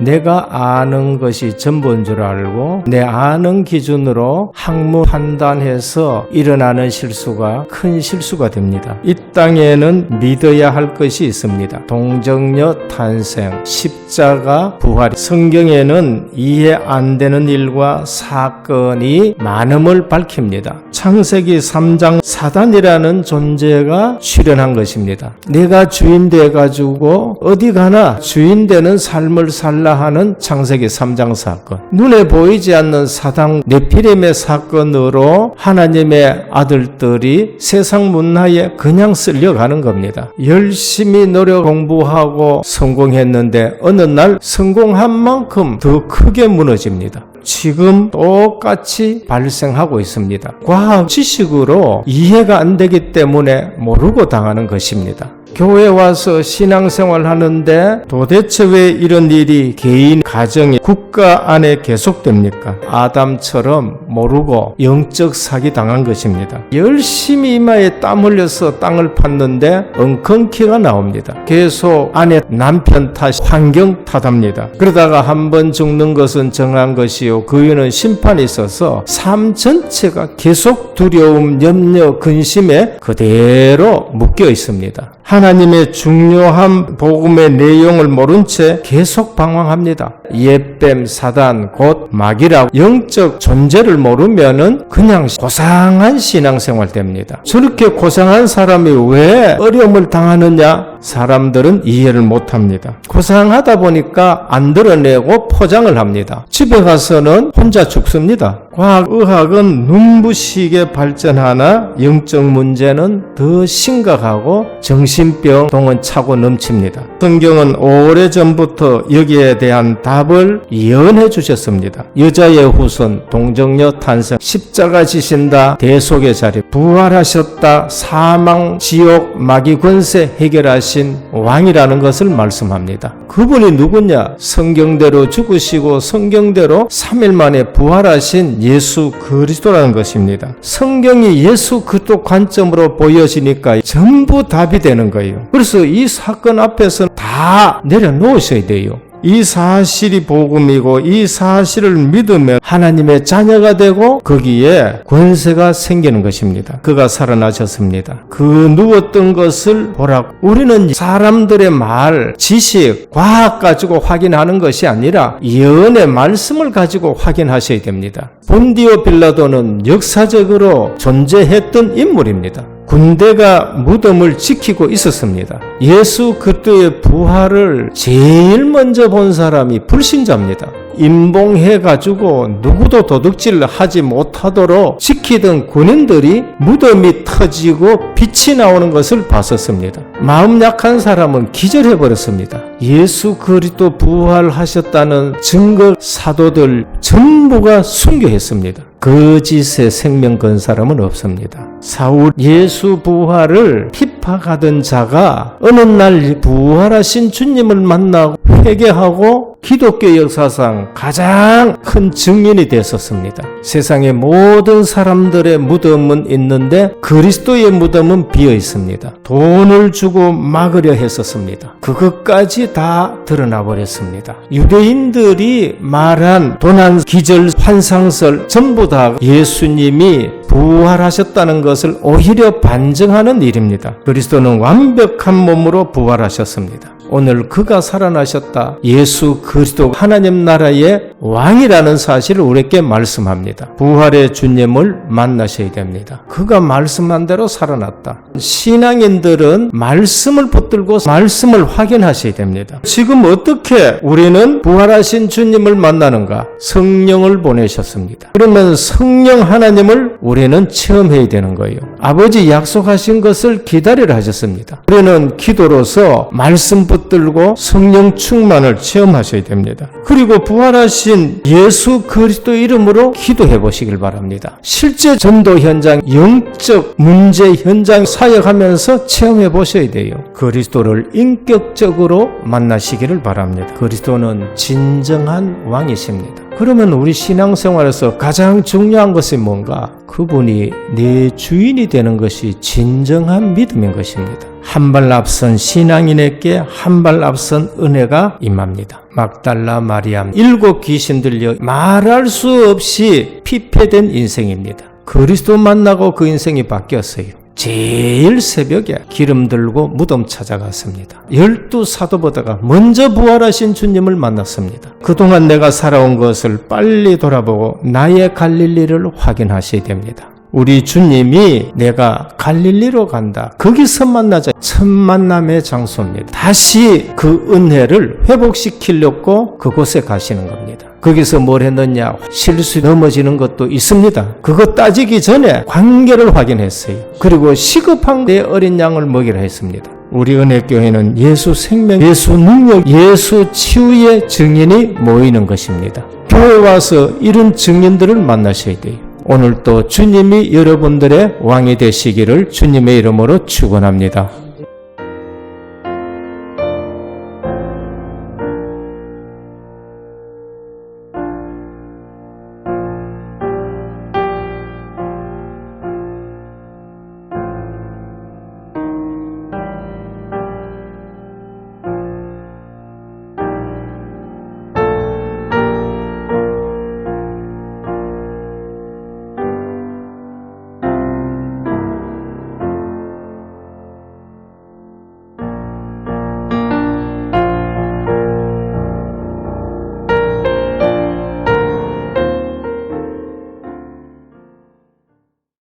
내가 아는 것이 전부인 줄 알고 내 아는 기준으로 학문 판단해서 일어나는 실수가 큰 실수가 됩니다. 이 땅에는 믿어야 할 것이 있습니다. 동정녀 탄생, 십자가 부활. 성경에는 이해 안 되는 일과 사건이 많음을 밝힙니다. 창세기 3장 사단이라는 존재가 출현한 것입니다. 내가 주인 돼 가지고 어디 가나 주인 되는 삶을 살라 하는 창세기 3장 사건. 눈에 보이지 않는 사당 네피림의 사건으로 하나님의 아들들이 세상 문화에 그냥 쓸려가는 겁니다. 열심히 노력 공부하고 성공했는데 어느 날 성공한 만큼 더 크게 무너집니다. 지금 똑같이 발생하고 있습니다. 과학 지식으로 이해가 안 되기 때문에 모르고 당하는 것입니다. 교회 와서 신앙생활 하는데 도대체 왜 이런 일이 개인, 가정이, 국가 안에 계속됩니까? 아담처럼 모르고 영적 사기 당한 것입니다. 열심히 이마에 땀 흘려서 땅을 팠는데 엉컨키가 나옵니다. 계속 아내 남편 탓, 환경 탓합니다. 그러다가 한 번 죽는 것은 정한 것이요. 그 위에는 심판이 있어서 삶 전체가 계속 두려움, 염려, 근심에 그대로 묶여 있습니다. 하나님의 중요한 복음의 내용을 모른 채 계속 방황합니다. 옛뱀, 사단, 곧 마귀라고 영적 존재를 모르면은 그냥 고상한 신앙생활 됩니다. 저렇게 고상한 사람이 왜 어려움을 당하느냐? 사람들은 이해를 못합니다. 고상하다 보니까 안 드러내고 포장을 합니다. 집에 가서는 혼자 죽습니다. 과학, 의학은 눈부시게 발전하나 영적 문제는 더 심각하고 정신병 동은 차고 넘칩니다. 성경은 오래전부터 여기에 대한 답을 예언해 주셨습니다. 여자의 후손, 동정녀 탄생, 십자가 지신다, 대속의 자리, 부활하셨다, 사망, 지옥, 마귀 권세 해결하신 왕이라는 것을 말씀합니다. 그분이 누구냐? 성경대로 죽으시고 성경대로 3일 만에 부활하신 예수 그리스도라는 것입니다. 성경이 예수 그리스도 관점으로 보여지니까 전부 답이 되는 거예요. 그래서 이 사건 앞에서 다 내려놓으셔야 돼요. 이 사실이 복음이고 이 사실을 믿으면 하나님의 자녀가 되고 거기에 권세가 생기는 것입니다. 그가 살아나셨습니다. 그 누웠던 것을 보라고. 우리는 사람들의 말, 지식, 과학 가지고 확인하는 것이 아니라 예언의 말씀을 가지고 확인하셔야 됩니다. 본디오 빌라도는 역사적으로 존재했던 인물입니다. 군대가 무덤을 지키고 있었습니다. 예수 그리스도의 부활을 제일 먼저 본 사람이 불신자입니다. 임봉해 가지고 누구도 도둑질 하지 못하도록 지키던 군인들이 무덤이 터지고 빛이 나오는 것을 봤었습니다. 마음 약한 사람은 기절해 버렸습니다. 예수 그리스도 부활하셨다는 증거 사도들 전부가 순교했습니다. 거짓의 생명 건 사람은 없습니다. 사울 예수 부활을 핍박하던 자가 어느 날 부활하신 주님을 만나고 회개하고 기독교 역사상 가장 큰 증인이 됐었습니다. 세상의 모든 사람들의 무덤은 있는데 그리스도의 무덤은 비어 있습니다. 돈을 주고 막으려 했었습니다. 그것까지 다 드러나 버렸습니다. 유대인들이 말한 도난 기절 환상설 전부 다 예수님이 부활하셨다는 것을 오히려 반증하는 일입니다. 그리스도는 완벽한 몸으로 부활하셨습니다. 오늘 그가 살아나셨다. 예수 그리스도 하나님 나라의 왕이라는 사실을 우리에게 말씀합니다. 부활의 주님을 만나셔야 됩니다. 그가 말씀한 대로 살아났다. 신앙인들은 말씀을 붙들고 말씀을 확인하셔야 됩니다. 지금 어떻게 우리는 부활하신 주님을 만나는가? 성령을 보내셨습니다. 그러면 성령 하나님을 우리는 체험해야 되는 거예요. 아버지 약속하신 것을 기다리라 하셨습니다. 우리는 기도로서 말씀 붙들고 성령 충만을 체험하셔야 됩니다. 그리고 부활하 신 예수 그리스도 이름으로 기도해 보시길 바랍니다. 실제 전도 현장, 영적 문제 현장 사역하면서 체험해 보셔야 돼요. 그리스도를 인격적으로 만나시기를 바랍니다. 그리스도는 진정한 왕이십니다. 그러면 우리 신앙생활에서 가장 중요한 것이 뭔가? 그분이 내 주인이 되는 것이 진정한 믿음인 것입니다. 한 발 앞선 신앙인에게 한 발 앞선 은혜가 임합니다. 막달라 마리암 일곱 귀신 들려 말할 수 없이 피폐된 인생입니다. 그리스도 만나고 그 인생이 바뀌었어요. 제일 새벽에 기름 들고 무덤 찾아갔습니다. 열두 사도보다가 먼저 부활하신 주님을 만났습니다. 그동안 내가 살아온 것을 빨리 돌아보고 나의 갈릴리를 확인하셔야 됩니다. 우리 주님이 내가 갈릴리로 간다. 거기서 만나자. 첫 만남의 장소입니다. 다시 그 은혜를 회복시키려고 그곳에 가시는 겁니다. 거기서 뭘 했느냐? 실수 넘어지는 것도 있습니다. 그거 따지기 전에 관계를 확인했어요. 그리고 시급한 내 어린 양을 먹이라 했습니다. 우리 은혜교회는 예수 생명, 예수 능력, 예수 치유의 증인이 모이는 것입니다. 교회 와서 이런 증인들을 만나셔야 돼요. 오늘도 주님이 여러분들의 왕이 되시기를 주님의 이름으로 축원합니다.